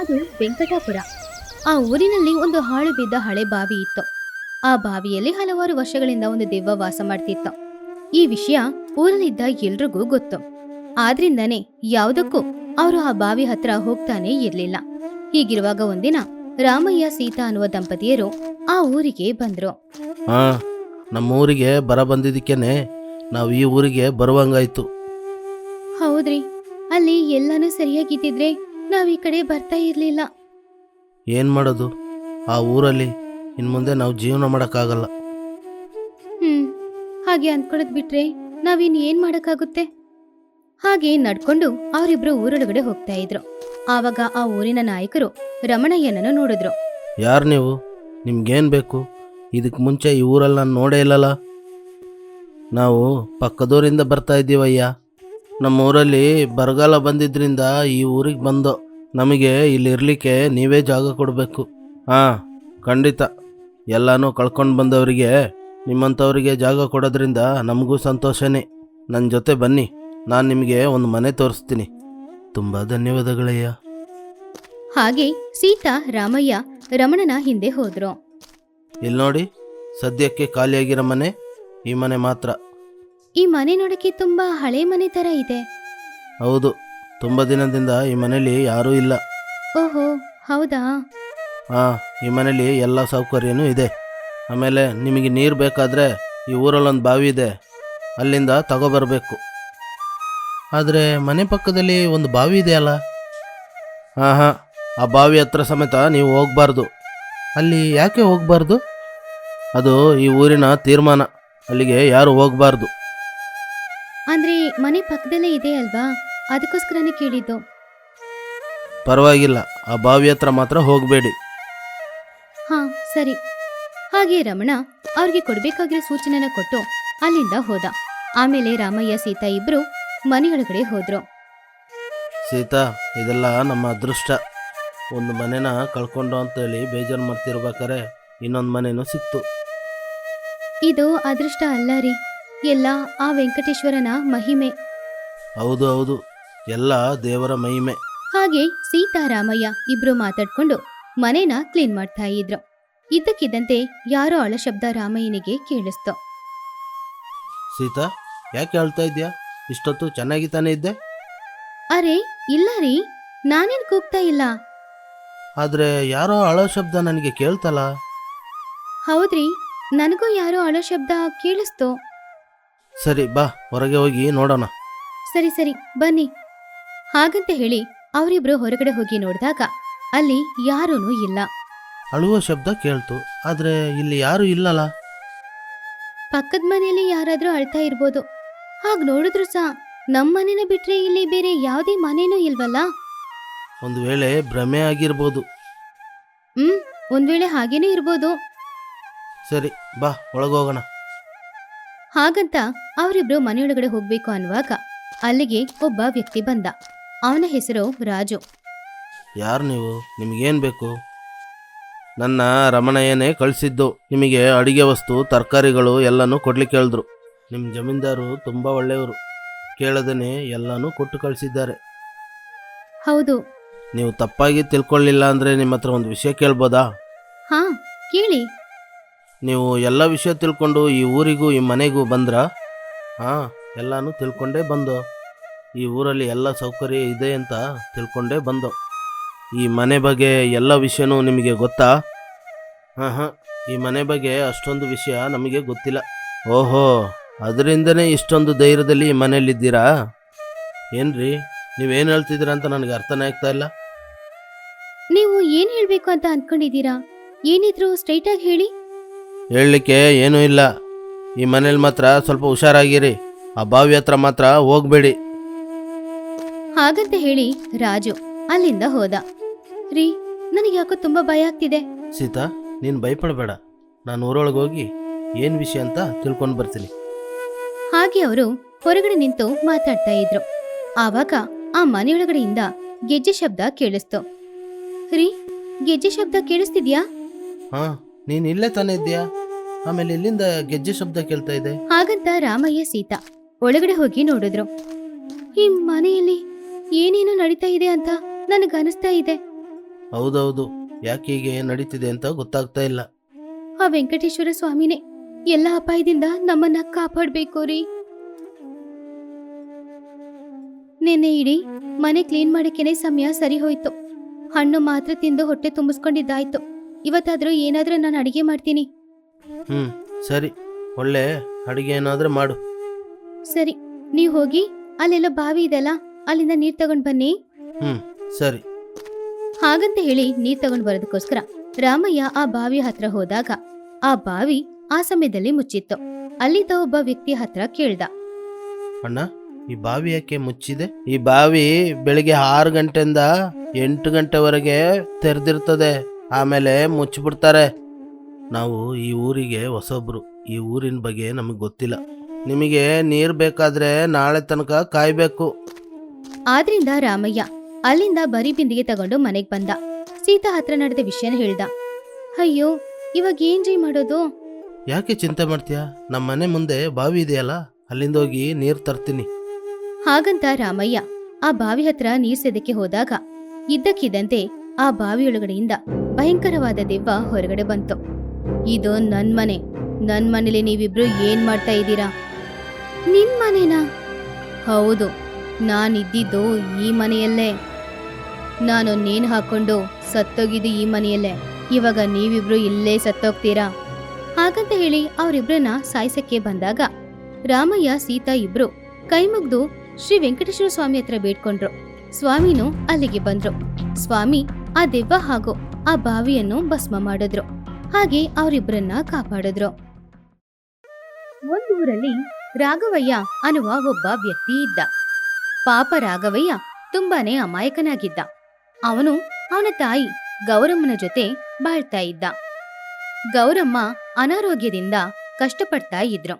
ಅದು ವೆಂಕಟಾಪುರ. ಆ ಊರಿನಲ್ಲಿ ಒಂದು ಹಾಳು ಬಿದ್ದ ಹಳೆ ಬಾವಿ ಇತ್ತು. ಆ ಬಾವಿಯಲ್ಲಿ ಹಲವಾರು ವರ್ಷಗಳಿಂದ ಒಂದು ದೆವ್ವ ವಾಸ ಮಾಡ್ತಿತ್ತು. ಈ ವಿಷಯ ಊರಲ್ಲಿದ್ದ ಎಲ್ರಿಗೂ ಗೊತ್ತು. ಆದ್ರಿಂದನೇ ಯಾವುದಕ್ಕೂ ಅವರು ಆ ಬಾವಿ ಹತ್ರ ಹೋಗ್ತಾನೆ ಇರ್ಲಿಲ್ಲ. ಹೀಗಿರುವಾಗ ಒಂದಿನ ರಾಮಯ್ಯ ಸೀತಾ ಅನ್ನುವ ದಂಪತಿಯರು ಆ ಊರಿಗೆ ಬಂದ್ರು. ಹಾ ನಮ್ಮ ಊರಿಗೆ ಬರ ಬಂದಿದ್ದಕ್ಕೇನೆ ನಾವು ಈ ಊರಿಗೆ ಬರುವಂಗಾಯ್ತು. ಹೌದ್ರಿ. ಅಲ್ಲಿ ಎಲ್ಲಾನು ಸರಿಯಾಗಿದ್ದಿದ್ರೆ ನಾವ್ ಈ ಕಡೆ ಬರ್ತಾ ಇರ್ಲಿಲ್ಲ. ಏನು ಮಾಡೋದು? ಆ ಊರಲ್ಲಿ ಇನ್ನು ಮುಂದೆ ನಾವು ಜೀವನ ಮಾಡೋಕ್ಕಾಗಲ್ಲ. ಹ್ಮ್ ಹಾಗೆ ಅನ್ಕೊಳದ್ ಬಿಟ್ರೆ ನಾವಿನ್ ಏನ್ ಮಾಡಕ್ಕಾಗುತ್ತೆ? ಹಾಗೆ ನಡ್ಕೊಂಡು ಅವರಿಬ್ರು ಊರೊಳಗಡೆ ಹೋಗ್ತಾ ಇದ್ರು. ಆವಾಗ ಆ ಊರಿನ ನಾಯಕರು ರಮಣಯ್ಯನನ್ನು ನೋಡಿದ್ರು. ಯಾರು ನೀವು? ನಿಮ್ಗೇನು ಬೇಕು? ಇದಕ್ಕೆ ಮುಂಚೆ ಈ ಊರಲ್ಲಿ ನಾನು ನೋಡೇ ಇಲ್ಲಲ್ಲ. ನಾವು ಪಕ್ಕದೂರಿಂದ ಬರ್ತಾ ಇದ್ದೀವಯ್ಯ. ನಮ್ಮ ಊರಲ್ಲಿ ಬರಗಾಲ ಬಂದಿದ್ರಿಂದ ಈ ಊರಿಗೆ ಬಂದೋ ನಮಗೆ ಇಲ್ಲಿರಲಿಕ್ಕೆ ನೀವೇ ಜಾಗ ಕೊಡಬೇಕು. ಹಾಂ ಖಂಡಿತ. ಎಲ್ಲನೂ ಕಳ್ಕೊಂಡು ಬಂದವರಿಗೆ ನಿಮ್ಮಂಥವರಿಗೆ ಜಾಗ ಕೊಡೋದ್ರಿಂದ ನಮಗೂ ಸಂತೋಷನೇ. ನನ್ನ ಜೊತೆ ಬನ್ನಿ ನಾನು ನಿಮಗೆ ಒಂದು ಮನೆ ತೋರಿಸ್ತೀನಿ. ತುಂಬ ಧನ್ಯವಾದಗಳಯ್ಯ. ಹಾಗೆ ಸೀತಾ ರಾಮಯ್ಯ ರಮಣನ ಹಿಂದೆ ಹೋದ್ರು. ಇಲ್ಲಿ ನೋಡಿ ಸದ್ಯಕ್ಕೆ ಖಾಲಿಯಾಗಿರೋ ಮನೆ ಈ ಮನೆ ಮಾತ್ರ. ಈ ಮನೆ ನೋಡಕ್ಕೆ ತುಂಬಾ ಹಳೆ ಮನೆ ತರ ಇದೆ. ಹೌದು. ತುಂಬ ದಿನದಿಂದ ಈ ಮನೇಲಿ ಯಾರೂ ಇಲ್ಲ. ಓಹೋ ಹೌದಾ? ಹಾಂ ಈ ಮನೇಲಿ ಎಲ್ಲ ಸೌಕರ್ಯನೂ ಇದೆ. ಆಮೇಲೆ ನಿಮಗೆ ನೀರು ಬೇಕಾದರೆ ಈ ಊರಲ್ಲೊಂದು ಬಾವಿ ಇದೆ. ಅಲ್ಲಿಂದ ತಗೋಬರ್ಬೇಕು. ಆದರೆ ಮನೆ ಪಕ್ಕದಲ್ಲಿ ಒಂದು ಬಾವಿ ಇದೆಯಲ್ಲ ಹಾಂ ಹಾಂ ಆ ಬಾವಿ ಹತ್ರ ಸಮೇತ ನೀವು ಹೋಗಬಾರ್ದು. ಅಲ್ಲಿ ಯಾಕೆ ಹೋಗಬಾರ್ದು? ಅದು ಈ ಊರಿನ ತೀರ್ಮಾನ. ಅಲ್ಲಿಗೆ ಯಾರು ಹೋಗಬಾರ್ದು. ಅಂದ್ರೆ ಮನೆ ಪಕ್ಕದಲ್ಲೇ ಇದೆ ಅಲ್ವಾ? ಅದಕ್ಕೋಸ್ಕರನೇ ಕೇಳಿದ್ದು. ಪರವಾಗಿಲ್ಲ ಆ ಬಾವಿ ಹತ್ರ ಮಾತ್ರ ಹೋಗಬೇಡಿ. ಹಾ ಸರಿ. ಹಾಗೆ ರಮಣ ಅವ್ರಿಗೆ ಕೊಡ್ಬೇಕಾಗಿರೋ ಸೂಚನೆನ ಕೊಟ್ಟು ಅಲ್ಲಿಂದ ಹೋದ. ಆಮೇಲೆ ರಾಮಯ್ಯ ಸೀತಾ ಇಬ್ರು ಮನೆಯೊಳಗಡೆ ಹೋದ್ರು. ಸೀತಾ ಇದೆಲ್ಲ ನಮ್ಮ ಅದೃಷ್ಟ. ಒಂದು ಮನೆನ ಕಳ್ಕೊಂಡು ಅಂತೇಳಿ ಬೇಜಾರು ಮಾಡ್ತಿರ್ಬೇಕಾರೆ ಇನ್ನೊಂದು ಮನೆನೂ ಸಿಕ್ತು. ಇದು ಅದೃಷ್ಟ ಅಲ್ಲ ರೀ. ಎಲ್ಲ ಆ ವೆಂಕಟೇಶ್ವರನ ಮಹಿಮೆ. ಹೌದು ಹೌದು. ಎಲ್ಲ ದೇವರ ಮಹಿಮೆ. ಹಾಗೆ ಸೀತಾರಾಮಯ್ಯ ಇಬ್ರು ಮಾತಾಡ್ಕೊಂಡು ಮನೇನ ಕ್ಲೀನ್ ಮಾಡ್ತಾ ಇದ್ರು. ಇದ್ದಕ್ಕಿದ್ದಂತೆ ಯಾರೋ ಅಳ ಶಬ್ದ ರಾಮಯ್ಯನಿಗೆ ಕೇಳಿಸ್ತು. ಸೀತಾ ಯಾಕೆ ಹೇಳ್ತಾ ಇದ್ಯಾ? ಇಷ್ಟೊತ್ತು ಚೆನ್ನಾಗಿ ತಾನೇ ಇದ್ದೆ? ಅರೆ ಇಲ್ಲ ರೀ ನಾನೇನ್ ಕೂಗ್ತಾ ಇಲ್ಲ? ಆದ್ರೆ ಯಾರೋ ಅಳೋ ಶಬ್ದ ನನಗೆ ಕೇಳ್ತಲ್ಲ? ಹೌದ್ರಿ ನನಗೂ ಯಾರೋ ಅಳೋ ಶಬ್ದ ಕೇಳಿಸ್ತು. ಸರಿ ಬಾ ಹೊರಗೆ ಹೋಗಿ ನೋಡೋಣ. ಸರಿ ಸರಿ ಬನ್ನಿ. ಹಾಗಂತ ಹೇಳಿ ಅವರಿಬ್ರು ಹೊರಗಡೆ ಹೋಗಿ ನೋಡಿದಾಗ ಅಲ್ಲಿ ಯಾರೂನೂ ಇಲ್ಲ. ಅಳುವ ಶಬ್ದ ಕೇಳ್ತು. ಆದರೆ ಇಲ್ಲಿ ಯಾರು ಇಲ್ಲಲ್ಲ ಪಕ್ಕದ ಮನೆಯಲ್ಲಿ ಯಾರಾದ್ರೂ ಅಳ್ತಾ ಇರ್ಬೋದು. ಹಾಗ ನೋಡಿದ್ರು ಸಹ ನಮ್ಮ ಮನೇನ ಬಿಟ್ರೆ ಇಲ್ಲಿ ಬೇರೆ ಯಾವುದೇ ಮನೇನೂ ಇಲ್ವಲ್ಲ? ಒಂದು ವೇಳೆ ಭ್ರಮೆ ಆಗಿರ್ಬೋದು. ಹ್ಮ್ ಒಂದ್ ವೇಳೆ ಹಾಗೇನೂ ಇರ್ಬೋದು. ಸರಿ ಬಾ ಒಳಗೋಗೋಣ. ಹಾಗಂತ ಅವರಿಬ್ರು ಮನೆಯೊಳಗಡೆ ಹೋಗ್ಬೇಕು ಅನ್ನುವಾಗ ಅಲ್ಲಿಗೆ ಒಬ್ಬ ವ್ಯಕ್ತಿ ಬಂದ. ಅವನ ಹೆಸರು ರಾಜು. ಯಾರು ನೀವು? ನಿಮಗೇನು ಬೇಕು? ನನ್ನ ರಮಣಯ್ಯನೇ ಕಳಿಸಿದ್ದು. ನಿಮಗೆ ಅಡಿಗೆ ವಸ್ತು ತರಕಾರಿಗಳು ಎಲ್ಲನೂ ಕೊಡ್ಲಿಕ್ಕೆ ಹೇಳಿದ್ರು. ನಿಮ್ಮ ಜಮೀನ್ದಾರು ತುಂಬ ಒಳ್ಳೆಯವರು. ಕೇಳದನೇ ಎಲ್ಲನೂ ಕೊಟ್ಟು ಕಳಿಸಿದ್ದಾರೆ. ಹೌದು. ನೀವು ತಪ್ಪಾಗಿ ತಿಳ್ಕೊಳ್ಳಿಲ್ಲ ಅಂದರೆ ನಿಮ್ಮ ಹತ್ರ ಒಂದು ವಿಷಯ ಕೇಳ್ಬೋದಾ? ಹಾ ಕೇಳಿ. ನೀವು ಎಲ್ಲ ವಿಷಯ ತಿಳ್ಕೊಂಡು ಈ ಊರಿಗೂ ಈ ಮನೆಗೂ ಬಂದ್ರಾ? ಹಾಂ ಎಲ್ಲನೂ ತಿಳ್ಕೊಂಡೇ ಬಂದು. ಈ ಊರಲ್ಲಿ ಎಲ್ಲ ಸೌಕರ್ಯ ಇದೆ ಅಂತ ತಿಳ್ಕೊಂಡೇ ಬಂದು. ಈ ಮನೆ ಬಗ್ಗೆ ಎಲ್ಲ ವಿಷಯನೂ ನಿಮಗೆ ಗೊತ್ತಾ? ಹಾಂ ಹಾಂ. ಈ ಮನೆ ಬಗ್ಗೆ ಅಷ್ಟೊಂದು ವಿಷಯ ನಮಗೆ ಗೊತ್ತಿಲ್ಲ. ಓಹೋ ಅದರಿಂದನೇ ಇಷ್ಟೊಂದು ಧೈರ್ಯದಲ್ಲಿ ಈ ಮನೇಲಿದ್ದೀರಾ ಏನ್ರಿ ನೀವೇನು ಹೇಳ್ತಿದ್ದೀರಾ ಅಂತ ನನಗೆ ಅರ್ಥನೇ ಆಗ್ತಾ ಇಲ್ಲ. ನೀವು ಏನು ಹೇಳ್ಬೇಕು ಅಂತ ಅನ್ಕೊಂಡಿದ್ದೀರಾ? ಏನಿದ್ರು ಸ್ಟ್ರೈಟ್ ಆಗಿ ಹೇಳಿ. ಹೇಳಲಿಕ್ಕೆ ಏನೂ ಇಲ್ಲ. ಈ ಮನೇಲಿ ಮಾತ್ರ ಸ್ವಲ್ಪ ಹುಷಾರಾಗಿರಿ. ಆ ಬಾವಿ ಹತ್ರ ಮಾತ್ರ ಹೋಗಬೇಡಿ. ಹಾಗಂತ ಹೇಳಿ ರಾಜು ಅಲ್ಲಿಂದ ಹೋದ. ರೀ ನನಗೆ ಯಾಕೋ ತುಂಬಾ ಭಯ ಆಗ್ತಿದೆ. ಸೀತಾ ನೀನು ಭಯಪಡಬೇಡ. ನಾನು ಊರೊಳಗೆ ಹೋಗಿ ಏನು ವಿಷಯ ಅಂತ ತಿಳ್ಕೊಂಡು ಬರ್ತೀನಿ. ಹಾಗೆ ಅವರು ಹೊರಗಡೆ ನಿಂತು ಮಾತಾಡ್ತಾ ಇದ್ರು. ಆವಾಗ ಆ ಮನೆಯೊಳಗಡೆಯಿಂದ ಗೆಜ್ಜೆ ಶಬ್ದ ಕೇಳಿಸ್ತು. ರೀ ಗೆಜ್ಜೆ ಶಬ್ದ ಕೇಳಿಸ್ತಿದ್ಯಾ? ಹಾಂ ನೀನು ಇಲ್ಲೇ ತಾನೇ ಇದ್ದೀಯಾ? ಆಮೇಲೆ ಇಲ್ಲಿಂದ ಗೆಜ್ಜೆ ಶಬ್ದ ಕೇಳ್ತಾ ಇದೆ? ಹಾಗಂತ ರಾಮಯ್ಯ ಸೀತಾ ಒಳಗಡೆ ಹೋಗಿ ನೋಡಿದ್ರು. ಈ ಮನೆಯಲ್ಲಿ ಏನೇನು ನಡೀತಾ ಇದೆ ಅಂತ ನನಗನಿಸ್ತಾ ಇದೆ. ಹೌದೌದು. ಯಾಕೆ ಹೀಗೆ ನಡೀತಿದೆ ಅಂತ ಗೊತ್ತಾಗ್ತಾ ಇಲ್ಲ. ಆ ವೆಂಕಟೇಶ್ವರ ಸ್ವಾಮಿನೇ ಎಲ್ಲ ಅಪಾಯದಿಂದ ನಮ್ಮನ್ನ ಕಾಪಾಡ್ಬೇಕು ರೀ ನಿನ್ನೆ ಇಡೀ ಮನೆ ಕ್ಲೀನ್ ಮಾಡಕ್ಕೇನೆ ಸಮಯ ಸರಿ ಹೋಯ್ತು. ಹಣ್ಣು ಮಾತ್ರ ತಿಂದು ಹೊಟ್ಟೆ ತುಂಬಿಸ್ಕೊಂಡಿದ್ದಾಯ್ತು. ಇವತ್ತಾದ್ರೂ ಏನಾದ್ರೂ ನಾನು ಅಡಿಗೆ ಮಾಡ್ತೀನಿ. ಹ್ಮ್ ಸರಿ. ಒಳ್ಳೆ ಅಡುಗೆ ಏನಾದ್ರೂ ಮಾಡು. ಸರಿ ನೀವು ಹೋಗಿ ಅಲ್ಲೆಲ್ಲ ಬಾವಿ ಇದೆಲ್ಲ ಅಲ್ಲಿಂದ ನೀರ್ ತಗೊಂಡ್ ಬನ್ನಿ. ಹ್ಞೂ ಸರಿ. ಹಾಗಂತ ಹೇಳಿ ನೀರ್ ತಗೊಂಡ್ ಬರೋದಕ್ಕೋಸ್ಕರ ರಾಮಯ್ಯ ಆ ಬಾವಿ ಹತ್ರ ಹೋದಾಗ ಆ ಬಾವಿ ಆ ಸಮಯದಲ್ಲಿ ಮುಚ್ಚಿತ್ತು. ಅಲ್ಲಿದ್ದ ಒಬ್ಬ ವ್ಯಕ್ತಿ ಹತ್ರ ಕೇಳ್ದ. ಅಣ್ಣ ಈ ಬಾವಿ ಯಾಕೆ ಮುಚ್ಚಿದೆ? ಈ ಬಾವಿ ಬೆಳಿಗ್ಗೆ ಆರು ಗಂಟೆಯಿಂದ ಎಂಟು ಗಂಟೆವರೆಗೆ ತೆರೆದಿರ್ತದೆ. ಆಮೇಲೆ ಮುಚ್ಚಿಬಿಡ್ತಾರೆ. ನಾವು ಈ ಊರಿಗೆ ಹೊಸೊಬ್ರು. ಈ ಊರಿನ ಬಗ್ಗೆ ನಮಗೆ ಗೊತ್ತಿಲ್ಲ. ನಿಮಗೆ ನೀರು ಬೇಕಾದ್ರೆ ನಾಳೆ ತನಕ ಕಾಯ್ಬೇಕು. ಆದ್ರಿಂದ ರಾಮಯ್ಯ ಅಲ್ಲಿಂದ ಬರಿ ಬಿಂದಿಗೆ ತಗೊಂಡು ಮನೆಗೆ ಬಂದ. ಸೀತಾ ಹತ್ರ ನಡೆದ ವಿಷಯನ ಹೇಳ್ದ. ಅಯ್ಯೋ ಇವಾಗ ಏನ್ರಿ ಮಾಡೋದು? ಯಾಕೆ ಚಿಂತೆ ಮಾಡ್ತೀಯಾ? ನಮ್ಮ ಮನೆ ಮುಂದೆ ಬಾವಿ ಇದೆಯಲ್ಲ ಅಲ್ಲಿಂದ ಹೋಗಿ ನೀರು ತರ್ತೀನಿ. ಹಾಗಂತ ರಾಮಯ್ಯ ಆ ಬಾವಿ ಹತ್ರ ನೀರ್ ಸೆದಕ್ಕೆ ಹೋದಾಗ ಇದ್ದಕ್ಕಿದ್ದಂತೆ ಆ ಬಾವಿಯೊಳಗಡೆಯಿಂದ ಭಯಂಕರವಾದ ದೆವ್ವ ಹೊರಗಡೆ ಬಂತು. ಇದು ನನ್ ಮನೆ. ನನ್ ಮನೇಲಿ ನೀವಿಬ್ರು ಏನ್ ಮಾಡ್ತಾ ಇದ್ದೀರಾ? ನಿನ್ ಮನೇನಾ? ಹೌದು. ನಾನಿದ್ದಿದ್ದು ಈ ಮನೆಯಲ್ಲೇ. ನಾನು ನೇಣು ಹಾಕೊಂಡು ಸತ್ತೋಗಿದ್ದು ಈ ಮನೆಯಲ್ಲೇ. ಇವಾಗ ನೀವಿಬ್ರು ಇಲ್ಲೇ ಸತ್ತೋಗ್ತೀರಾ? ಹಾಗಂತ ಹೇಳಿ ಅವರಿಬ್ರನ್ನ ಸಾಯಿಸಕ್ಕೆ ಬಂದಾಗ ರಾಮಯ್ಯ, ಸೀತಾ ಇಬ್ರು ಕೈ ಮುಗ್ದು ಶ್ರೀ ವೆಂಕಟೇಶ್ವರ ಸ್ವಾಮಿ ಹತ್ರ ಬೇಡ್ಕೊಂಡ್ರು. ಸ್ವಾಮಿನು ಅಲ್ಲಿಗೆ ಬಂದ್ರು. ಸ್ವಾಮಿ ಆ ದೆವ್ವ ಹಾಗೂ ಆ ಬಾವಿಯನ್ನು ಭಸ್ಮ ಮಾಡಿದ್ರು. ಹಾಗೆ ಅವರಿಬ್ಬರನ್ನ ಕಾಪಾಡಿದ್ರು. ಒಂದೂರಲ್ಲಿ ರಾಘವಯ್ಯ ಅನ್ನುವ ಒಬ್ಬ ವ್ಯಕ್ತಿ ಇದ್ದ. ಪಾಪ ರಾಘವಯ್ಯ ತುಂಬಾನೇ ಅಮಾಯಕನಾಗಿದ್ದ. ಅವನು ಅವನ ತಾಯಿ ಗೌರಮ್ಮನ ಜೊತೆ ಬಾಳ್ತಾ ಇದ್ದ. ಗೌರಮ್ಮ ಅನಾರೋಗ್ಯದಿಂದ ಕಷ್ಟಪಡ್ತಾ ಇದ್ರು.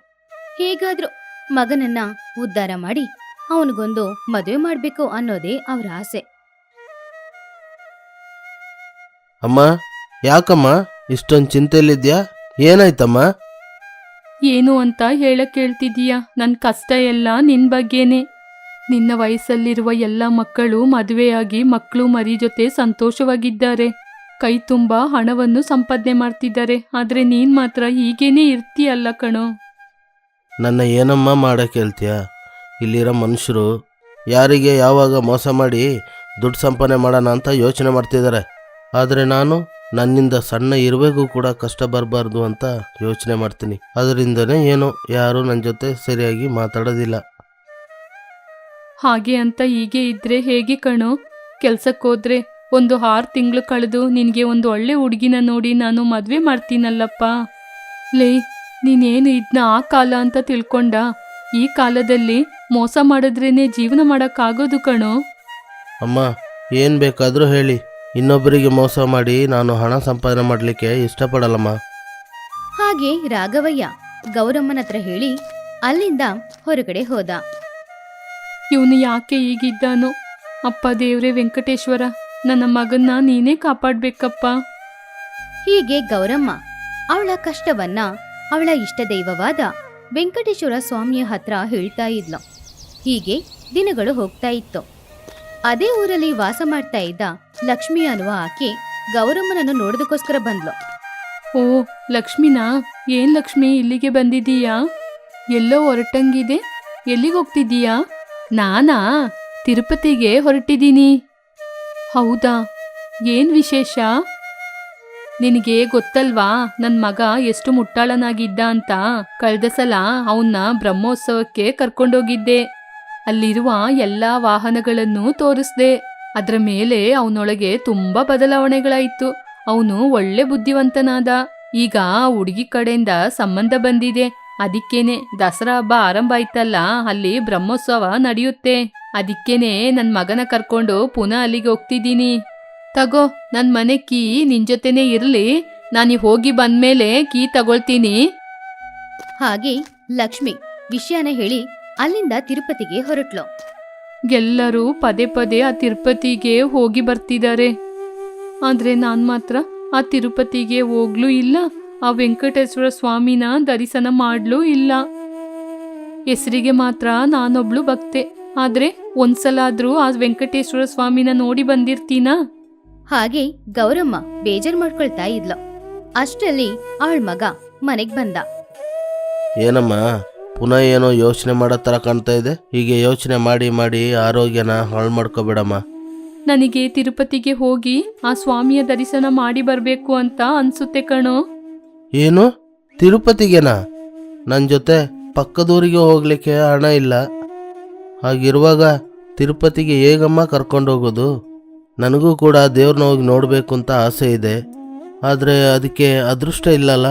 ಹೇಗಾದ್ರೂ ಮಗನನ್ನ ಉದ್ಧಾರ ಮಾಡಿ ಅವನಿಗೊಂದು ಮದುವೆ ಮಾಡ್ಬೇಕು ಅನ್ನೋದೇ ಅವರ ಆಸೆ. ಅಮ್ಮ ಯಾಕಮ್ಮ ಇಷ್ಟೊಂದು ಚಿಂತೆಯಲ್ಲಿದ್ಯಾ? ಏನಾಯ್ತಮ್ಮ? ಏನು ಅಂತ ಹೇಳಕ್ ಕೇಳ್ತಿದೀಯ ನನ್ನ ಕಷ್ಟ ಎಲ್ಲ ನಿನ್ ಬಗ್ಗೆನೇ. ನಿನ್ನ ವಯಸ್ಸಲ್ಲಿರುವ ಎಲ್ಲ ಮಕ್ಕಳು ಮದುವೆಯಾಗಿ ಮಕ್ಕಳು ಮರಿ ಜೊತೆ ಸಂತೋಷವಾಗಿದ್ದಾರೆ. ಕೈ ತುಂಬ ಹಣವನ್ನು ಸಂಪಾದನೆ ಮಾಡ್ತಿದ್ದಾರೆ. ಆದರೆ ನೀನು ಮಾತ್ರ ಹೀಗೇನೆ ಇರ್ತೀಯಲ್ಲ ಕಣೋ. ನನ್ನ ಏನಮ್ಮ ಮಾಡಕ್ಕೆ ಹೇಳ್ತೀಯ ಇಲ್ಲಿರೋ ಮನುಷ್ಯರು ಯಾರಿಗೆ ಯಾವಾಗ ಮೋಸ ಮಾಡಿ ದುಡ್ಡು ಸಂಪಾದನೆ ಮಾಡೋಣ ಅಂತ ಯೋಚನೆ ಮಾಡ್ತಿದ್ದಾರೆ. ಆದರೆ ನಾನು ನನ್ನಿಂದ ಸಣ್ಣ ಇರುವೆಗೂ ಕೂಡ ಕಷ್ಟ ಬರಬಾರ್ದು ಅಂತ ಯೋಚನೆ ಮಾಡ್ತೀನಿ. ಅದರಿಂದನೇ ಏನು ಯಾರು ನನ್ನ ಜೊತೆ ಸರಿಯಾಗಿ ಮಾತಾಡೋದಿಲ್ಲ. ಹಾಗೆ ಅಂತ ಹೀಗೆ ಇದ್ರೆ ಹೇಗೆ ಕಣೋ? ಕೆಲ್ಸಕ್ಕೋದ್ರೆ ಒಂದು ಆರು ತಿಂಗಳು ಕಳೆದು ನಿನಗೆ ಒಂದು ಒಳ್ಳೆ ಹುಡುಗಿನ ನೋಡಿ ನಾನು ಮದುವೆ ಮಾಡ್ತೀನಲ್ಲಪ್ಪ. ಲೇ ನೀನೇನು ಇದನ್ನ ಆ ಕಾಲ ಅಂತ ತಿಳ್ಕೊಂಡ? ಈ ಕಾಲದಲ್ಲಿ ಮೋಸ ಮಾಡಿದ್ರೇನೆ ಜೀವನ ಮಾಡೋಕ್ಕಾಗೋದು ಕಣೋ? ಅಮ್ಮ ಏನು ಬೇಕಾದರೂ ಹೇಳಿ. ಇನ್ನೊಬ್ಬರಿಗೆ ಮೋಸ ಮಾಡಿ ನಾನು ಹಣ ಸಂಪಾದನೆ ಮಾಡಲಿಕ್ಕೆ ಇಷ್ಟಪಡಲ್ಲಮ್ಮ. ಹಾಗೆ ರಾಘವಯ್ಯ ಗೌರಮ್ಮನ ಹತ್ರ ಹೇಳಿ ಅಲ್ಲಿಂದ ಹೊರಗಡೆ ಹೋದ. ಇವನು ಯಾಕೆ ಈಗಿದ್ದಾನೋ ಅಪ್ಪ ದೇವ್ರೆ ವೆಂಕಟೇಶ್ವರ ನನ್ನ ಮಗನ್ನ ನೀನೇ ಕಾಪಾಡ್ಬೇಕಪ್ಪ. ಹೀಗೆ ಗೌರಮ್ಮ ಅವಳ ಕಷ್ಟವನ್ನ ಅವಳ ಇಷ್ಟ ದೈವವಾದ ವೆಂಕಟೇಶ್ವರ ಸ್ವಾಮಿಯ ಹತ್ರ ಹೇಳ್ತಾ ಇದ್ಲು. ಹೀಗೆ ದಿನಗಳು ಹೋಗ್ತಾ ಇತ್ತು. ಅದೇ ಊರಲ್ಲಿ ವಾಸ ಮಾಡ್ತಾ ಇದ್ದ ಲಕ್ಷ್ಮಿ ಅನ್ನುವ ಆಕೆ ಗೌರಮ್ಮನನ್ನು ನೋಡೋದಕ್ಕೋಸ್ಕರ ಬಂದ್ಲು. ಓ ಲಕ್ಷ್ಮಿನಾ? ಏನ್ ಲಕ್ಷ್ಮಿ ಇಲ್ಲಿಗೆ ಬಂದಿದೀಯಾ ಎಲ್ಲೋ ಹೊರಟಂಗಿದೆ? ಎಲ್ಲಿಗೆ ಹೋಗ್ತಿದ್ದೀಯಾ? ನಾನಾ? ತಿರುಪತಿಗೆ ಹೊರಟಿದ್ದೀನಿ. ಹೌದಾ? ಏನ್ ವಿಶೇಷ? ನಿನಗೆ ಗೊತ್ತಲ್ವಾ ನನ್ನ ಮಗ ಎಷ್ಟು ಮುಟ್ಟಾಳನಾಗಿದ್ದ ಅಂತ? ಕಳೆದ ಸಲ ಅವನ್ನ ಬ್ರಹ್ಮೋತ್ಸವಕ್ಕೆ ಕರ್ಕೊಂಡೋಗಿದ್ದೆ. ಅಲ್ಲಿರುವ ಎಲ್ಲ ವಾಹನಗಳನ್ನು ತೋರಿಸ್ದೆ. ಅದರ ಮೇಲೆ ಅವನೊಳಗೆ ತುಂಬಾ ಬದಲಾವಣೆಗಳಾಯಿತು. ಅವನು ಒಳ್ಳೆ ಬುದ್ಧಿವಂತನಾದ. ಈಗ ಹುಡುಗಿ ಕಡೆಯಿಂದ ಸಂಬಂಧ ಬಂದಿದೆ. ಅದಕ್ಕೇನೆ ದಸರಾ ಹಬ್ಬ ಆರಂಭ ಆಯ್ತಲ್ಲ ಅಲ್ಲಿ ಬ್ರಹ್ಮೋತ್ಸವ ನಡೆಯುತ್ತೆ. ಅದಕ್ಕೇನೆ ನನ್ನ ಮಗನ ಕರ್ಕೊಂಡು ಪುನಃ ಅಲ್ಲಿಗೆ ಹೋಗ್ತಿದ್ದೀನಿ. ತಗೋ ನನ್ನ ಮನೆ ಕೀ ನಿನ್ ಜೊತೆನೇ ಇರಲಿ. ನಾನು ಹೋಗಿ ಬಂದ್ಮೇಲೆ ಕೀ ತಗೊಳ್ತೀನಿ. ಹಾಗೆ ಲಕ್ಷ್ಮಿ ವಿಷಯನ ಹೇಳಿ ಅಲ್ಲಿಂದ ತಿರುಪತಿಗೆ ಹೊರಟ್ಲು. ಎಲ್ಲರೂ ಪದೇ ಪದೇ ಆ ತಿರುಪತಿಗೆ ಹೋಗಿ ಬರ್ತಿದ್ದಾರೆ. ಆದರೆ ನಾನು ಮಾತ್ರ ಆ ತಿರುಪತಿಗೆ ಹೋಗ್ಲೂ ಇಲ್ಲ. ಆ ವೆಂಕಟೇಶ್ವರ ಸ್ವಾಮಿನ ದರ್ಶನ ಮಾಡಲೂ ಇಲ್ಲ. ಹೆಸರಿಗೆ ಮಾತ್ರ ನಾನೊಬ್ಳು ಭಕ್ತೆ. ಆದರೆ ಒಂದ್ಸಲ ಆದ್ರೂ ಆ ವೆಂಕಟೇಶ್ವರ ಸ್ವಾಮಿನ ನೋಡಿ ಬಂದಿರ್ತೀನಾ? ಹಾಗೆ ಗೌರಮ್ಮ ಬೇಜಾರ್ ಮಾಡ್ಕೊಳ್ತಾ ಇದ್ಲು. ಅಷ್ಟರಲ್ಲಿ ಅವಳ ಮಗ ಮನೆಗ್ ಬಂದ. ಏನಮ್ಮ ಪುನಃ ಏನೋ ಯೋಚನೆ ಮಾಡೋ ಥರ ಕಾಣ್ತಾ ಇದೆ? ಹೀಗೆ ಯೋಚನೆ ಮಾಡಿ ಮಾಡಿ ಆರೋಗ್ಯನ ಹಾಳು ಮಾಡ್ಕೋಬೇಡಮ್ಮ. ನನಗೆ ತಿರುಪತಿಗೆ ಹೋಗಿ ಆ ಸ್ವಾಮಿಯ ದರ್ಶನ ಮಾಡಿ ಬರಬೇಕು ಅಂತ ಅನ್ಸುತ್ತೆ ಕಣೋ. ಏನು? ತಿರುಪತಿಗೆನಾ? ನನ್ನ ಜೊತೆ ಪಕ್ಕದೂರಿಗೆ ಹೋಗ್ಲಿಕ್ಕೆ ಹಣ ಇಲ್ಲ. ಹಾಗಿರುವಾಗ ತಿರುಪತಿಗೆ ಹೇಗಮ್ಮ ಕರ್ಕೊಂಡೋಗೋದು? ನನಗೂ ಕೂಡ ದೇವ್ರನ್ನ ಹೋಗಿ ನೋಡಬೇಕು ಅಂತ ಆಸೆ ಇದೆ. ಆದರೆ ಅದಕ್ಕೆ ಅದೃಷ್ಟ ಇಲ್ಲಲ್ಲ?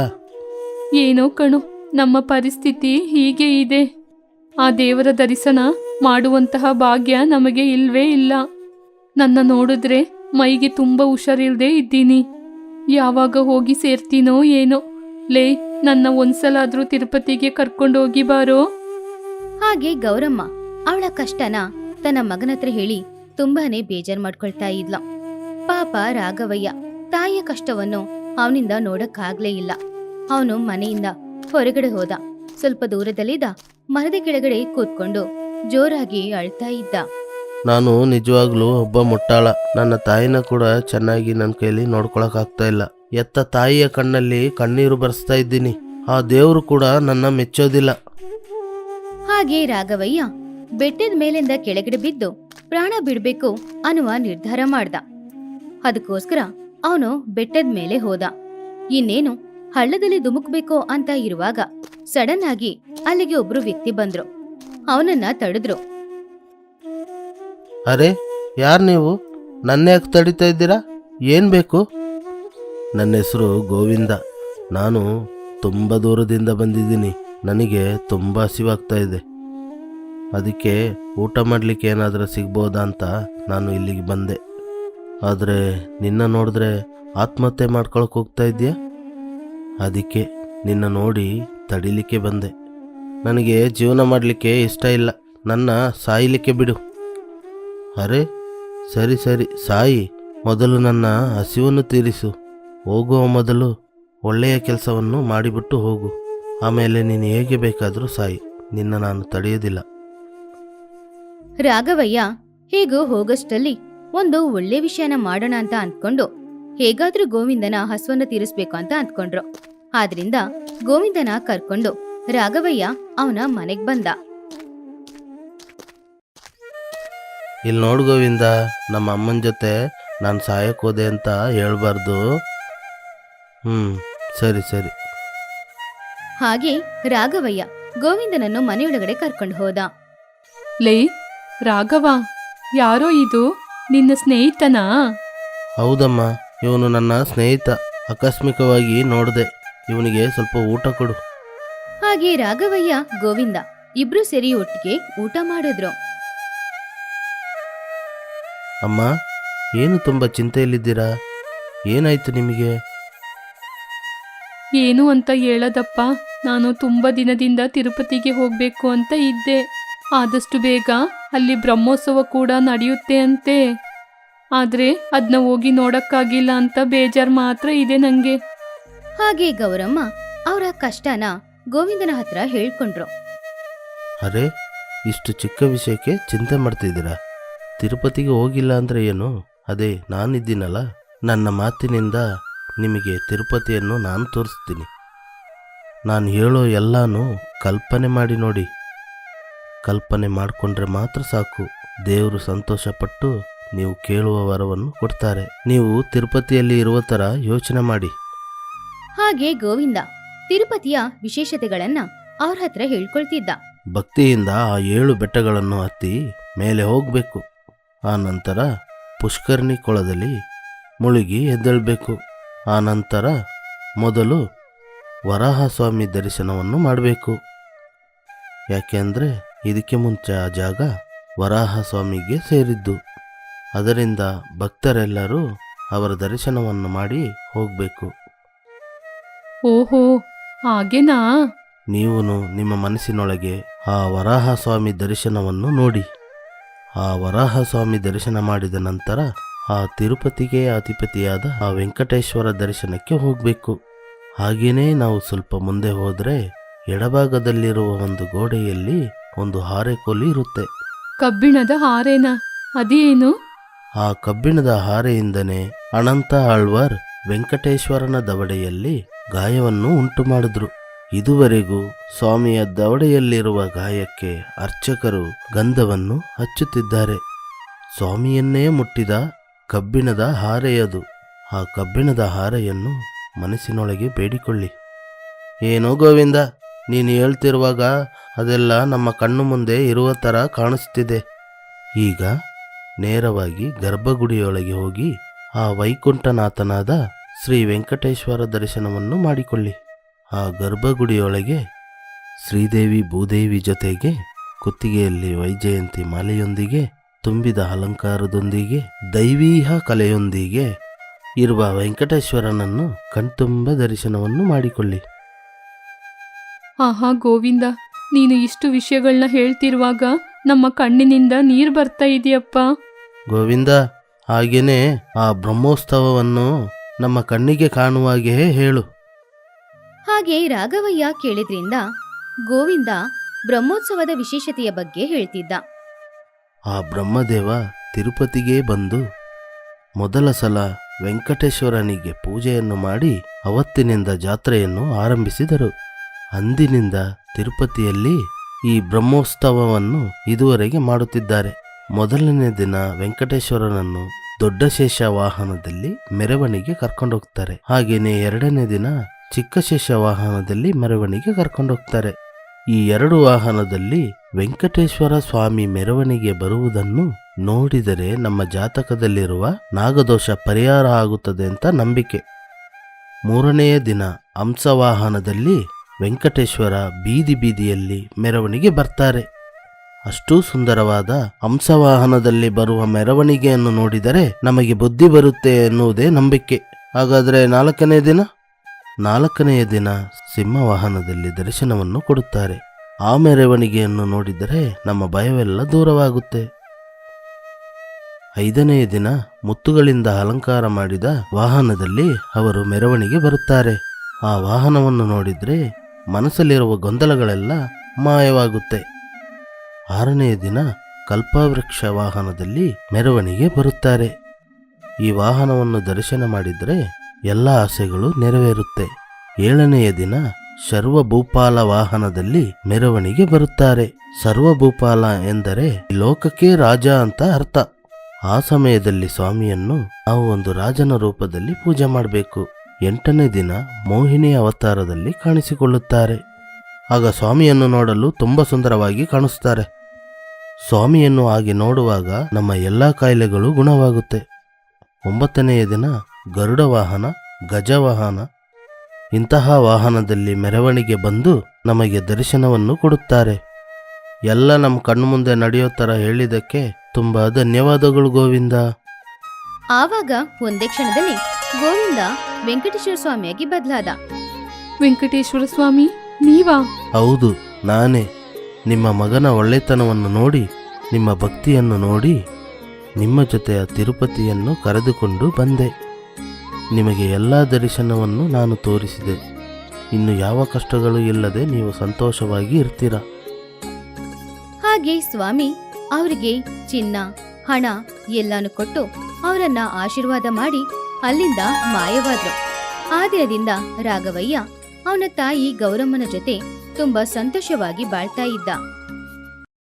ಏನೋ ಕಣು, ನಮ್ಮ ಪರಿಸ್ಥಿತಿ ಹೀಗೆ ಇದೆ. ಆ ದೇವರ ದರ್ಶನ ಮಾಡುವಂತಹ ಭಾಗ್ಯ ನಮಗೆ ಇಲ್ವೇ ಇಲ್ಲ. ನನ್ನ ನೋಡಿದ್ರೆ ಮೈಗೆ ತುಂಬ ಹುಷಾರಿಲ್ಲದೆ ಇದ್ದೀನಿ. ಯಾವಾಗ ಹೋಗಿ ಸೇರ್ತೀನೋ ಏನೋ. ಲೇ ನನ್ನ ಒಂದ್ಸಲಾದ್ರೂ ತಿರುಪತಿಗೆ ಕರ್ಕೊಂಡೋಗಿ ಬಾರೋ. ಹಾಗೆ ಗೌರಮ್ಮ ಅವಳ ಕಷ್ಟನ ತನ್ನ ಮಗನ ಹತ್ರ ಹೇಳಿ ತುಂಬಾನೇ ಬೇಜಾರ್ ಮಾಡ್ಕೊಳ್ತಾ ಇದ್ಲ. ಪಾಪ ರಾಘವಯ್ಯ ತಾಯಿಯ ಕಷ್ಟವನ್ನು ಅವನಿಂದ ನೋಡಕ್ಕಾಗ್ಲೇ ಇಲ್ಲ. ಅವನು ಮನೆಯಿಂದ ಹೊರಗಡೆ ಹೋದ. ಸ್ವಲ್ಪ ದೂರದಲ್ಲಿದ್ದ ಮರದ ಕೆಳಗಡೆ ಕೂತ್ಕೊಂಡು ಜೋರಾಗಿ ಅಳ್ತಾ ಇದ್ದ. ನಾನು ನಿಜವಾಗ್ಲೂ ಒಬ್ಬ ಮುಟ್ಟಾಳ. ನನ್ನ ತಾಯಿನ ಕೂಡ ಚೆನ್ನಾಗಿ ನನ್ನ ಕೈಲಿ ನೋಡ್ಕೊಳಕ್ ಆಗ್ತಾ ಇಲ್ಲ. ಎತ್ತ ತಾಯಿಯ ಕಣ್ಣಲ್ಲಿ ಕಣ್ಣೀರು ಬರೆಸ್ತಾ ಇದ್ದೀನಿ. ಆ ದೇವರು ಕೂಡ ನನ್ನ ಮೆಚ್ಚೋದಿಲ್ಲ. ಹಾಗೆ ರಾಘವಯ್ಯ ಬೆಟ್ಟದ ಮೇಲಿಂದ ಕೆಳಗಡೆ ಬಿದ್ದು ಪ್ರಾಣ ಬಿಡ್ಬೇಕು ಅನ್ನುವ ನಿರ್ಧಾರ ಮಾಡ್ದ. ಅದಕ್ಕೋಸ್ಕರ ಅವನು ಬೆಟ್ಟದ ಮೇಲೆ ಹೋದ. ಇನ್ನೇನು ಹಳ್ಳದಲ್ಲಿ ಧುಮುಕ್ಬೇಕೋ ಅಂತ ಇರುವಾಗ ಸಡನ್ ಆಗಿ ಅಲ್ಲಿಗೆ ಒಬ್ರು ವ್ಯಕ್ತಿ ಬಂದ್ರು. ಅವನನ್ನ ತಡೆದ್ರು. ಅರೆ ಯಾರು ನೀವು? ನನ್ನ ಯಾಕೆ ತಡಿತಾ ಇದ್ದೀರಾ? ಏನು ಬೇಕು? ನನ್ನ ಹೆಸರು ಗೋವಿಂದ. ನಾನು ತುಂಬ ದೂರದಿಂದ ಬಂದಿದ್ದೀನಿ. ನನಗೆ ತುಂಬ ಹಸಿವಾಗ್ತಾ ಇದೆ. ಅದಕ್ಕೆ ಊಟ ಮಾಡಲಿಕ್ಕೆ ಏನಾದರೂ ಸಿಗ್ಬೋದಾ ಅಂತ ನಾನು ಇಲ್ಲಿಗೆ ಬಂದೆ. ಆದರೆ ನಿನ್ನ ನೋಡಿದ್ರೆ ಆತ್ಮಹತ್ಯೆ ಮಾಡ್ಕೊಳಕ್ಕೆ ಹೋಗ್ತಾ ಇದೆಯಾ ಅದಕ್ಕೆ ನಿನ್ನ ನೋಡಿ ತಡಿಲಿಕ್ಕೆ ಬಂದೆ. ನನಗೆ ಜೀವನ ಮಾಡಲಿಕ್ಕೆ ಇಷ್ಟ ಇಲ್ಲ. ನನ್ನ ಸಾಯಲಿಕ್ಕೆ ಬಿಡು. ಅರೆ, ಸರಿ ಸರಿ. ಸಾಯಿ, ಮೊದಲು ನನ್ನ ಹಸಿವನ್ನು ತೀರಿಸು. ಹೋಗುವ ಮೊದಲು ಒಳ್ಳೆಯ ಕೆಲಸವನ್ನು ಮಾಡಿಬಿಟ್ಟು ಹೋಗು. ಆಮೇಲೆ ನೀನು ಹೇಗೆ ಬೇಕಾದರೂ ಸಾಯಿ. ನಿನ್ನ ನಾನು ತಡೆಯೋದಿಲ್ಲ ರಾಘವಯ್ಯ ಹೇಗೋ ಹೋಗಷ್ಟಲ್ಲಿ ಒಂದು ಒಳ್ಳೆ ವಿಷಯನ ಮಾಡೋಣ ಅಂತ ಅಂದ್ಕೊಂಡು ಹೇಗಾದ್ರೂ ಗೋವಿಂದನ ಹಸುವನ್ನ ತೀರಿಸ್ಬೇಕು ಅಂತ ಅಂದ್ಕೊಂಡ್ರು. ಆದ್ರಿಂದ ಗೋವಿಂದನ ಕರ್ಕೊಂಡು ರಾಘವಯ್ಯ ಅವನ ಮನೆಗ್ ಬಂದ. ಇಲ್ಲಿ ನೋಡು ಗೋವಿಂದ ನಮ್ಮ ಅಮ್ಮನ ಜೊತೆ ನಾನು ಸಾಯಕ್ಕೆ ಹೋದೆ ಅಂತ ಹೇಳ್ಬಾರ್ದು. ಹ್ಞೂ ಸರಿ ಸರಿ. ಹಾಗೆ ರಾಘವಯ್ಯ ಗೋವಿಂದನನ್ನು ಮನೆಯೊಳಗಡೆ ಕರ್ಕೊಂಡು ಹೋದ. ಲೇ ರಾಘವ ಯಾರೋ ಇದು? ನಿನ್ನ ಸ್ನೇಹಿತನಾ? ಹೌದಮ್ಮ ಇವನು ನನ್ನ ಸ್ನೇಹಿತ. ಆಕಸ್ಮಿಕವಾಗಿ ನೋಡಿದೆ. ಇವನಿಗೆ ಸ್ವಲ್ಪ ಊಟ ಕೊಡು. ಹಾಗೆ ರಾಘವಯ್ಯ ಗೋವಿಂದ ಇಬ್ರು ಸೇರಿ ಒಟ್ಟಿಗೆ ಊಟ ಮಾಡಿದ್ರು. ಅಮ್ಮ ಏನು ತುಂಬ ಚಿಂತೆಯಲ್ಲಿದ್ದೀರಾ? ಏನಾಯ್ತು ನಿಮಗೆ? ಏನು ಅಂತ ಹೇಳದಪ್ಪ? ನಾನು ತುಂಬ ದಿನದಿಂದ ತಿರುಪತಿಗೆ ಹೋಗಬೇಕು ಅಂತ ಇದ್ದೆ. ಆದಷ್ಟು ಬೇಗ ಅಲ್ಲಿ ಬ್ರಹ್ಮೋತ್ಸವ ಕೂಡ ನಡೆಯುತ್ತೆ ಅಂತೆ. ಆದರೆ ಅದನ್ನ ಹೋಗಿ ನೋಡಕ್ಕಾಗಿಲ್ಲ ಅಂತ ಬೇಜಾರು ಮಾತ್ರ ಇದೆ ನನಗೆ ಹಾಗೆ ಗೌರಮ್ಮ ಅವರ ಕಷ್ಟನ ಗೋವಿಂದನ ಹತ್ರ ಹೇಳ್ಕೊಂಡ್ರು. ಅರೆ ಇಷ್ಟು ಚಿಕ್ಕ ವಿಷಯಕ್ಕೆ ಚಿಂತೆ ಮಾಡ್ತಿದ್ದೀರಾ? ತಿರುಪತಿಗೆ ಹೋಗಿಲ್ಲ ಅಂದರೆ ಏನು? ಅದೇ ನಾನಿದ್ದೀನಲ್ಲ. ನನ್ನ ಮಾತಿನಿಂದ ನಿಮಗೆ ತಿರುಪತಿಯನ್ನು ನಾನು ತೋರಿಸ್ತೀನಿ. ನಾನು ಹೇಳೋ ಎಲ್ಲನೂ ಕಲ್ಪನೆ ಮಾಡಿ ನೋಡಿ. ಕಲ್ಪನೆ ಮಾಡಿಕೊಂಡ್ರೆ ಮಾತ್ರ ಸಾಕು. ದೇವರು ಸಂತೋಷಪಟ್ಟು ನೀವು ಕೇಳುವ ವರವನ್ನು ಕೊಡ್ತಾರೆ. ನೀವು ತಿರುಪತಿಯಲ್ಲಿ ಇರುವ ಥರ ಯೋಚನೆ ಮಾಡಿ. ಹಾಗೆ ಗೋವಿಂದ ತಿರುಪತಿಯ ವಿಶೇಷತೆಗಳನ್ನ ಅವ್ರ ಹತ್ರ ಹೇಳ್ಕೊಳ್ತಿದ್ದ. ಭಕ್ತಿಯಿಂದ ಆ ಏಳು ಬೆಟ್ಟಗಳನ್ನು ಹತ್ತಿ ಮೇಲೆ ಹೋಗಬೇಕು. ಆ ನಂತರ ಪುಷ್ಕರ್ಣಿ ಕೊಳದಲ್ಲಿ ಮುಳುಗಿ ಎದ್ದೇಳಬೇಕು. ಆ ನಂತರ ಮೊದಲು ವರಾಹಸ್ವಾಮಿ ದರ್ಶನವನ್ನು ಮಾಡಬೇಕು. ಯಾಕೆಂದರೆ ಇದಕ್ಕೆ ಮುಂಚೆ ಆ ಜಾಗ ವರಾಹಸ್ವಾಮಿಗೆ ಸೇರಿದ್ದು. ಅದರಿಂದ ಭಕ್ತರೆಲ್ಲರೂ ಅವರ ದರ್ಶನವನ್ನು ಮಾಡಿ ಹೋಗಬೇಕು. ಓಹೋ ಹಾಗೇನಾ? ನೀವು ನಿಮ್ಮ ಮನಸ್ಸಿನೊಳಗೆ ಆ ವರಾಹಸ್ವಾಮಿ ದರ್ಶನವನ್ನು ನೋಡಿ. ಆ ವರಾಹಸ್ವಾಮಿ ದರ್ಶನ ಮಾಡಿದ ನಂತರ ಆ ತಿರುಪತಿಗೆ ಅಧಿಪತಿಯಾದ ಆ ವೆಂಕಟೇಶ್ವರ ದರ್ಶನಕ್ಕೆ ಹೋಗಬೇಕು. ಹಾಗೆಯೇ ನಾವು ಸ್ವಲ್ಪ ಮುಂದೆ ಹೋದರೆ ಎಡಭಾಗದಲ್ಲಿರುವ ಒಂದು ಗೋಡೆಯಲ್ಲಿ ಒಂದು ಹಾರೆಕೋಲಿ ಇರುತ್ತೆ. ಕಬ್ಬಿಣದ ಹಾರೇನ? ಅದೇನು? ಆ ಕಬ್ಬಿಣದ ಹಾರೆಯಿಂದನೇ ಅನಂತ ಆಳ್ವಾರ್ ವೆಂಕಟೇಶ್ವರನ ದವಡೆಯಲ್ಲಿ ಗಾಯವನ್ನು ಉಂಟು ಮಾಡಿದ್ರು ಇದುವರೆಗೂ ಸ್ವಾಮಿಯ ದವಡೆಯಲ್ಲಿರುವ ಗಾಯಕ್ಕೆ ಅರ್ಚಕರು ಗಂಧವನ್ನು ಹಚ್ಚುತ್ತಿದ್ದಾರೆ. ಸ್ವಾಮಿಯನ್ನೇ ಮುಟ್ಟಿದ ಕಬ್ಬಿಣದ ಹಾರೆಯದು. ಆ ಕಬ್ಬಿಣದ ಹಾರೆಯನ್ನು ಮನಸ್ಸಿನೊಳಗೆ ಬೇಡಿಕೊಳ್ಳಿ. ಏನೋ ಗೋವಿಂದ, ನೀನು ಹೇಳ್ತಿರುವಾಗ ಅದೆಲ್ಲ ನಮ್ಮ ಕಣ್ಣು ಮುಂದೆ ಇರುವ ಥರ ಕಾಣಿಸ್ತಿದೆ. ಈಗ ನೇರವಾಗಿ ಗರ್ಭಗುಡಿಯೊಳಗೆ ಹೋಗಿ ಆ ವೈಕುಂಠನಾಥನಾದ ಶ್ರೀ ವೆಂಕಟೇಶ್ವರ ದರ್ಶನವನ್ನು ಮಾಡಿಕೊಳ್ಳಿ. ಆ ಗರ್ಭಗುಡಿಯೊಳಗೆ ಶ್ರೀದೇವಿ ಭೂದೇವಿ ಜೊತೆಗೆ ಕುತ್ತಿಗೆಯಲ್ಲಿ ವೈಜಯಂತಿ ಮಾಲೆಯೊಂದಿಗೆ ತುಂಬಿದ ಅಲಂಕಾರದೊಂದಿಗೆ ದೈವೀಹ ಕಲೆಯೊಂದಿಗೆ ಇರುವ ವೆಂಕಟೇಶ್ವರನನ್ನು ಕಣ್ತುಂಬ ದರ್ಶನವನ್ನು ಮಾಡಿಕೊಳ್ಳಿ. ಆಹಾ ಗೋವಿಂದ ನೀನು ಇಷ್ಟು ವಿಷಯಗಳನ್ನ ಹೇಳ್ತಿರುವಾಗ ನಮ್ಮ ಕಣ್ಣಿನಿಂದ ನೀರು ಬರ್ತಾ ಇದೆಯಪ್ಪ. ಗೋವಿಂದ ಹಾಗೇನೆ ಆ ಬ್ರಹ್ಮೋತ್ಸವವನ್ನು ನಮ್ಮ ಕಣ್ಣಿಗೆ ಕಾಣುವಾಗೆ ಹೇಳು. ಹಾಗೆ ರಾಘವಯ್ಯ ಕೇಳಿದ್ರಿಂದ ಗೋವಿಂದ ಬ್ರಹ್ಮೋತ್ಸವದ ವಿಶೇಷತೆಯ ಬಗ್ಗೆ ಹೇಳ್ತಿದ್ದ. ಆ ಬ್ರಹ್ಮದೇವ ತಿರುಪತಿಗೆ ಬಂದು ಮೊದಲ ಸಲ ವೆಂಕಟೇಶ್ವರನಿಗೆ ಪೂಜೆಯನ್ನು ಮಾಡಿ ಅವತ್ತಿನಿಂದ ಜಾತ್ರೆಯನ್ನು ಆರಂಭಿಸಿದರು. ಅಂದಿನಿಂದ ತಿರುಪತಿಯಲ್ಲಿ ಈ ಬ್ರಹ್ಮೋತ್ಸವವನ್ನು ಇದುವರೆಗೆ ಮಾಡುತ್ತಿದ್ದಾರೆ. ಮೊದಲನೇ ದಿನ ವೆಂಕಟೇಶ್ವರನನ್ನು ದೊಡ್ಡ ಶೇಷ ವಾಹನದಲ್ಲಿ ಮೆರವಣಿಗೆ ಕರ್ಕೊಂಡೋಗ್ತಾರೆ ಹಾಗೆಯೇ ಎರಡನೇ ದಿನ ಚಿಕ್ಕ ಶೇಷ ವಾಹನದಲ್ಲಿ ಮೆರವಣಿಗೆ ಕರ್ಕೊಂಡೋಗ್ತಾರೆ ಈ ಎರಡು ವಾಹನದಲ್ಲಿ ವೆಂಕಟೇಶ್ವರ ಸ್ವಾಮಿ ಮೆರವಣಿಗೆ ಬರುವುದನ್ನು ನೋಡಿದರೆ ನಮ್ಮ ಜಾತಕದಲ್ಲಿರುವ ನಾಗದೋಷ ಪರಿಹಾರ ಆಗುತ್ತದೆ ಅಂತ ನಂಬಿಕೆ. ಮೂರನೆಯ ದಿನ ಹಂಸವಾಹನದಲ್ಲಿ ವೆಂಕಟೇಶ್ವರ ಬೀದಿ ಬೀದಿಯಲ್ಲಿ ಮೆರವಣಿಗೆ ಬರ್ತಾರೆ. ಅಷ್ಟೂ ಸುಂದರವಾದ ಹಂಸವಾಹನದಲ್ಲಿ ಬರುವ ಮೆರವಣಿಗೆಯನ್ನು ನೋಡಿದರೆ ನಮಗೆ ಬುದ್ಧಿ ಬರುತ್ತೆ ಎನ್ನುವುದೇ ನಂಬಿಕೆ. ಹಾಗಾದರೆ ನಾಲ್ಕನೇ ದಿನ? ನಾಲ್ಕನೆಯ ದಿನ ಸಿಂಹವಾಹನದಲ್ಲಿ ದರ್ಶನವನ್ನು ಕೊಡುತ್ತಾರೆ. ಆ ಮೆರವಣಿಗೆಯನ್ನು ನೋಡಿದರೆ ನಮ್ಮ ಭಯವೆಲ್ಲ ದೂರವಾಗುತ್ತೆ. ಐದನೆಯ ದಿನ ಮುತ್ತುಗಳಿಂದ ಅಲಂಕಾರ ಮಾಡಿದ ವಾಹನದಲ್ಲಿ ಅವರು ಮೆರವಣಿಗೆ ಬರುತ್ತಾರೆ. ಆ ವಾಹನವನ್ನು ನೋಡಿದರೆ ಮನಸ್ಸಲ್ಲಿರುವ ಗೊಂದಲಗಳೆಲ್ಲ ಮಾಯವಾಗುತ್ತೆ. ಆರನೆಯ ದಿನ ಕಲ್ಪವೃಕ್ಷ ವಾಹನದಲ್ಲಿ ಮೆರವಣಿಗೆ ಬರುತ್ತಾರೆ. ಈ ವಾಹನವನ್ನು ದರ್ಶನ ಮಾಡಿದರೆ ಎಲ್ಲ ಆಸೆಗಳು ನೆರವೇರುತ್ತೆ. ಏಳನೆಯ ದಿನ ಸರ್ವಭೂಪಾಲ ವಾಹನದಲ್ಲಿ ಮೆರವಣಿಗೆ ಬರುತ್ತಾರೆ. ಸರ್ವಭೂಪಾಲ ಎಂದರೆ ಲೋಕಕ್ಕೆ ರಾಜ ಅಂತ ಅರ್ಥ. ಆ ಸಮಯದಲ್ಲಿ ಸ್ವಾಮಿಯನ್ನು ನಾವು ಒಂದು ರಾಜನ ರೂಪದಲ್ಲಿ ಪೂಜೆ ಮಾಡಬೇಕು. ಎಂಟನೇ ದಿನ ಮೋಹಿನಿ ಅವತಾರದಲ್ಲಿ ಕಾಣಿಸಿಕೊಳ್ಳುತ್ತಾರೆ. ಆಗ ಸ್ವಾಮಿಯನ್ನು ನೋಡಲು ತುಂಬ ಸುಂದರವಾಗಿ ಕಾಣಿಸ್ತಾರೆ. ಸ್ವಾಮಿಯನ್ನು ಹಾಗೆ ನೋಡುವಾಗ ನಮ್ಮ ಎಲ್ಲ ಕಾಯಿಲೆಗಳು ಗುಣವಾಗುತ್ತೆ. ಒಂಬತ್ತನೆಯ ದಿನ ಗರುಡ ವಾಹನ ಗಜವಾಹನ ಇಂತಹ ವಾಹನದಲ್ಲಿ ಮೆರವಣಿಗೆ ಬಂದು ನಮಗೆ ದರ್ಶನವನ್ನು ಕೊಡುತ್ತಾರೆ. ಎಲ್ಲ ನಮ್ಮ ಕಣ್ಣು ಮುಂದೆ ನಡೆಯೋ ಥರ ಹೇಳಿದ್ದಕ್ಕೆ ತುಂಬ ಧನ್ಯವಾದಗಳು ಗೋವಿಂದ. ಆವಾಗ ಒಂದೇ ಕ್ಷಣದಲ್ಲಿ ಗೋವಿಂದ ವೆಂಕಟೇಶ್ವರ ಸ್ವಾಮಿಯಾಗಿ ಬದಲಾದ. ವೆಂಕಟೇಶ್ವರ ಸ್ವಾಮಿ ನೀವಾ? ಹೌದು ನಾನೇ. ನಿಮ್ಮ ಮಗನ ಒಳ್ಳೆತನವನ್ನು ನೋಡಿ ನಿಮ್ಮ ಭಕ್ತಿಯನ್ನು ನೋಡಿ ನಿಮ್ಮ ಜೊತೆಯ ತಿರುಪತಿಯನ್ನು ಕರೆದುಕೊಂಡು ಬಂದೆ. ನಿಮಗೆ ಎಲ್ಲ ದರ್ಶನವನ್ನು ನಾನು ತೋರಿಸಿದೆ. ಇನ್ನು ಯಾವ ಕಷ್ಟಗಳು ಇಲ್ಲದೆ ನೀವು ಸಂತೋಷವಾಗಿ ಇರ್ತೀರ? ಹಾಗೆ ಸ್ವಾಮಿ, ಅವರಿಗೆ ಚಿನ್ನ, ಹಣ ಎಲ್ಲಾನು ಕೊಟ್ಟು ಅವರನ್ನ ಆಶೀರ್ವಾದ ಮಾಡಿ ಅಲ್ಲಿಂದ ಮಾಯವಾದ್ರು. ಆ ದಿನದಿಂದ ರಾಘವಯ್ಯ ಅವನ ತಾಯಿ ಗೌರಮ್ಮನ ಜೊತೆ ತುಂಬಾ ಸಂತೋಷವಾಗಿ ಬಾಳ್ತಾ ಇದ್ದ.